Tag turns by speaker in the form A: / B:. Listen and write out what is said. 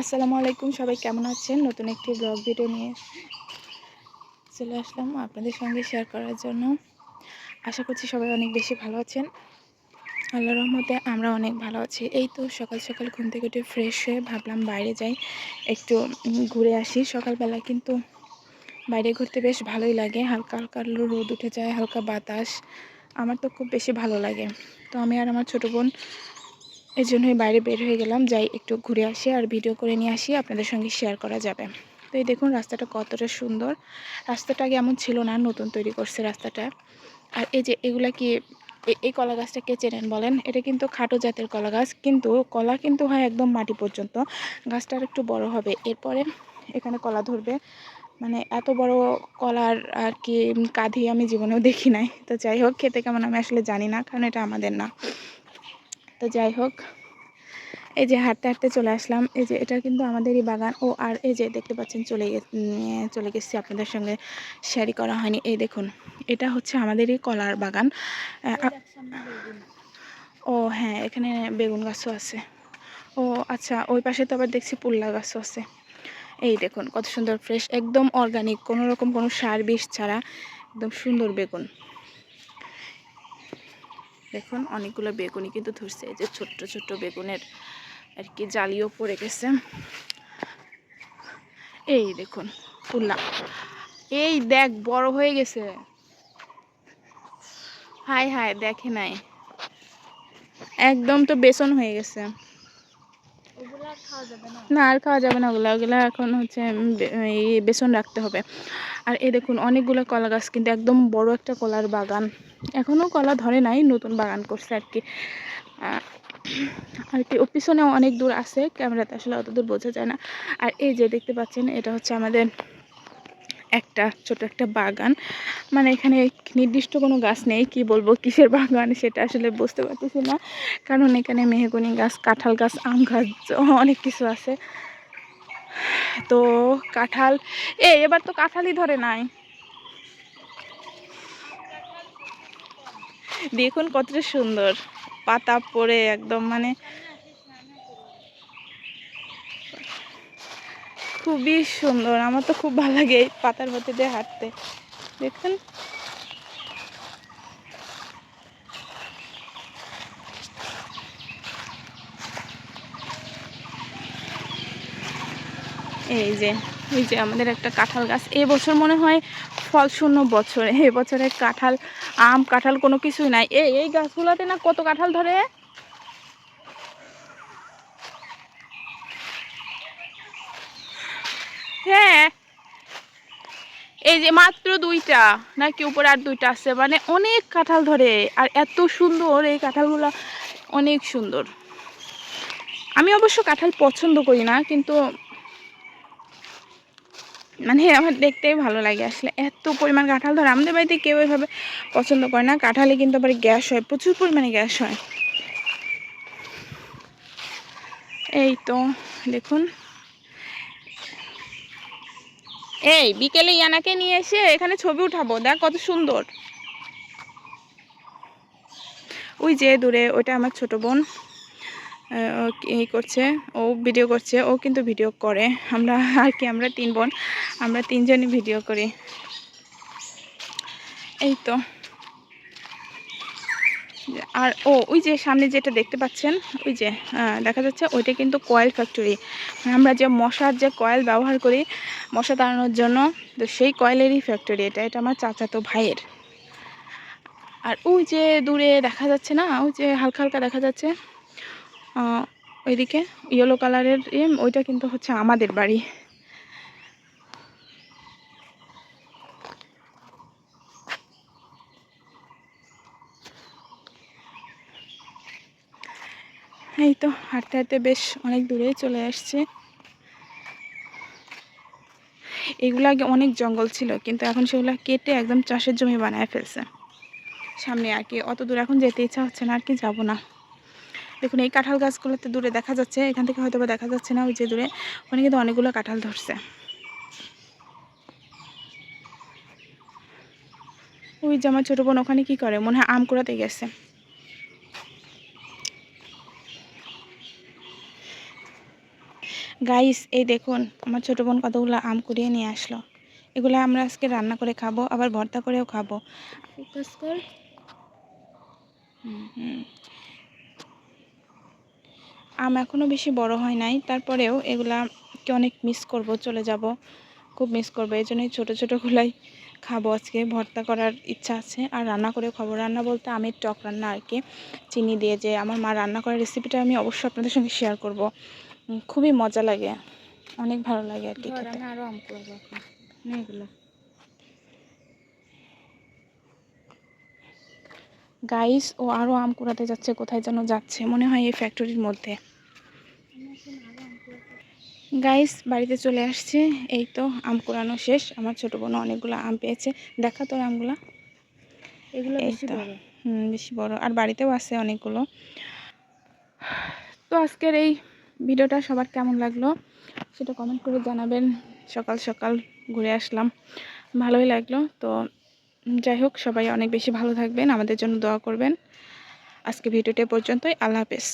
A: আসসালামু আলাইকুম, সবাই কেমন আছেন? নতুন একটি ব্লগ ভিডিও নিয়ে চলে আসলাম আপনাদের সঙ্গে শেয়ার করার জন্য। আশা করছি সবাই অনেক বেশি ভালো আছেন। আল্লাহ রহমতে আমরা অনেক ভালো আছি। এই তো সকাল সকাল ঘুম থেকে উঠে ফ্রেশ হয়ে ভাবলাম বাইরে যাই, একটু ঘুরে আসি। সকালবেলা কিন্তু বাইরে ঘুরতে বেশ ভালোই লাগে। হালকা হালকা রোদ উঠে যায়, হালকা বাতাস। আমার তো খুব বেশি ভালো লাগে। তো আমি আর আমার ছোটো বোন এই জন্যই বাইরে বের হয়ে গেলাম, যাই একটু ঘুরে আসি আর ভিডিও করে নিয়ে আসি, আপনাদের সঙ্গে শেয়ার করা যাবে। তো এই দেখুন, রাস্তাটা কতটা সুন্দর। রাস্তাটা আগে এমন ছিল না, নতুন তৈরি করছে রাস্তাটা। আর এই যে এগুলা কি এই কলা গাছটা কে চেনেন বলেন? এটা কিন্তু খাটো জাতের কলা গাছ, কিন্তু কলা কিন্তু হয় একদম মাটি পর্যন্ত। গাছটা আর একটু বড় হবে, এরপরে এখানে কলা ধরবে। মানে এত বড় কলার আর কি কাঁধি আমি জীবনেও দেখি নাই। তো যাই হোক, খেতে কেমন আমি আসলে জানি না, কারণ এটা আমাদের না। তো যাই হোক, এই যে হাঁটতে হাঁটতে চলে আসলাম। এই যে এটা কিন্তু আমাদেরই বাগান। ও, আর এই যে দেখতে পাচ্ছেন চলে চলে গেছি আপনাদের সঙ্গে শেয়ারি করা হয়নি। এই দেখুন, এটা হচ্ছে আমাদেরই কলার বাগান। ও হ্যাঁ এখানে বেগুন গাছও আছে। ও আচ্ছা ওই পাশে তো আবার দেখছি পুল্লা গাছও আছে। এই দেখুন, কত সুন্দর ফ্রেশ একদম অর্গানিক কোনো রকম কোনো সার বিষ ছাড়া, একদম সুন্দর বেগুন। দেখুন, অনেকগুলো বেগুনি কিন্তু ধরছে। যে ছোট্ট ছোট্ট বেগুনের আর কি জালিও পড়ে গেছে। এই দেখুন তুললাম এই দেখ, বড় হয়ে গেছে। হাই হাই দেখে নাই। একদম তো বেসন হয়ে গেছে। না? আর খাওয়া যাবে না ওগুলো। ওগুলো এখন হচ্ছে এই বেসন রাখতে হবে। আর এই দেখুন, অনেকগুলো কলা গাছ কিন্তু একদম বড় একটা কলার বাগান। এখনও কলা ধরে নাই, নতুন বাগান করছে আর কি। আর কি, ও পিছনে অনেক দূর আছে, ক্যামেরাতে আসলে অত দূর বোঝা যায় না। আর এই যে দেখতে পাচ্ছেন, এটা হচ্ছে আমাদের একটা, ছোট একটা বাগান। মানে এখানে নির্দিষ্ট কোনো গাছ নেই, কি বলব, কিসের বাগান সেটা আসলে বুঝতে পারতেছি না। কারণ এখানে মেহগনি গাছ, কাঁঠাল গাছ, আম গাছ, অনেক কিছু আছে। তো কাঁঠাল, এ, এবার তো কাঁঠালই ধরে নাই। দেখুন কতটা সুন্দর। পাতা পড়ে একদম মানে খুবই সুন্দর। আমার তো খুব ভালো লাগে এই পাতার মধ্যে দিয়ে হাঁটতে। দেখুন। এই যে এই যে আমাদের একটা কাঁঠাল গাছ। এবছর মনে হয় ফল শূন্য বছর। এবছরে কাঁঠাল, আম, কাঁঠাল কোনো কিছুই নাই। এই এই গাছগুলোতে না কত কাঁঠাল ধরে? হ্যাঁ। এই যে মাত্র দুইটা, নাকি উপরে আর দুইটা আছে? মানে অনেক কাঁঠাল ধরে, আর এত সুন্দর, এই কাঁঠালগুলো অনেক সুন্দর। আমি অবশ্য কাঁঠাল পছন্দ করি না, কিন্তু মানে আমার দেখতেই ভালো লাগে আসলে। এত পরিমাণ কাঁঠাল ধরে, আমাদের বাড়িতে কেউ এভাবে পছন্দ করে না। কাঁঠালে কিন্তু আবার গ্যাস হয়, প্রচুর পরিমাণে গ্যাস হয়। এই তো, দেখুন। এই, বিকেলে ইয়ানাকে নিয়ে এসে এখানে ছবি উঠাবো, দেখ কত সুন্দর। ওই যে দূরে, ওইটা আমার ছোট বোন এই করছে, ও ভিডিও করছে, ও কিন্তু ভিডিও করে। আমরা আর কি, আমরা তিন বোন, আমরা তিনজনই ভিডিও করি। এই তো। আর, ও, ওই যে সামনে যেটা দেখতে পাচ্ছেন, ওই যে দেখা যাচ্ছে ওইটা কিন্তু কয়েল ফ্যাক্টরি আমরা যে মশার যে কয়েল ব্যবহার করি, মশা তাড়ানোর জন্য, তো সেই কয়েলেরই ফ্যাক্টরি এটা এটা আমার চাচাতো ভাইয়ের। আর ওই যে দূরে দেখা যাচ্ছে না, ওই যে হালকা হালকা দেখা যাচ্ছে ওইদিকে ইয়েলো কালারের ওইটা কিন্তু হচ্ছে আমাদের বাড়ি। এই তো হাঁটতে হাঁটতে বেশ অনেক দূরেই চলে আসছে। এগুলো আগে অনেক জঙ্গল ছিল, কিন্তু এখন সেগুলো কেটে একদম চাষের জমি বানায় ফেলছে। সামনে আর কি, অত দূর এখন যেতে ইচ্ছা হচ্ছে না, আর কি যাব না। দেখুন, এই কাঁঠাল গাছগুলোতে দূরে দেখা যাচ্ছে, এখান থেকে হয়তো দেখা যাচ্ছে না, ওই যে দূরে। ওখানে কিন্তু অনেকগুলো কাঁঠাল ধরছে। ওই যে আমার ছোটো বোন, ওখানে কি করে? মনে হয় আম কুড়াতে গেছে। গাইস এই দেখুন আমার ছোটো বোন কতগুলো আম কুড়িয়ে নিয়ে আসলো। এগুলো আমরা আজকে রান্না করে খাব আবার ভর্তা করেও খাব।
B: ফোকাস কর।
A: আম এখনও বেশি বড় হয় নাই তারপরেও এগুলাকে অনেক মিস করব চলে যাব। খুব মিস করব এই জন্যই ছোটো ছোটোগুলাই খাব আজকে। ভর্তা করার ইচ্ছা আছে আর রান্না করেও খাব। রান্না বলতে আমের টক রান্না আর কি চিনি দিয়ে যে আমার মা রান্না করার রেসিপিটা আমি অবশ্যই আপনাদের সঙ্গে শেয়ার করব। খুবই মজা লাগে। অনেক ভালো লাগে আর কি খেতে।
B: আরও আম করব এখন। এগুলো।
A: গাইস ও আরও আম কুড়াতে যাচ্ছে কোথায় যেন যাচ্ছে। মনে হয় এই ফ্যাক্টরির মধ্যে। গাইস বাড়িতে চলে আসছে। এই তো আম কুড়ানো শেষ। আমার ছোটো বোনও অনেকগুলো আম পেয়েছে। দেখা তোর আমগুলা।
B: এগুলো
A: এই
B: বেশি বড়।
A: হুম বেশি বড়। আর বাড়িতেও আছে অনেকগুলো। তো আজকের এই ভিডিওটা সবার কেমন লাগল সেটা কমেন্ট করে জানাবেন। সকাল সকাল ঘুরে আসলাম, ভালোই লাগল। তো যাই হোক, সবাই অনেক বেশি ভালো থাকবেন, আমাদের জন্য দোয়া করবেন। আজকে ভিডিওটা পর্যন্তই, আল্লাহ হাফেজ।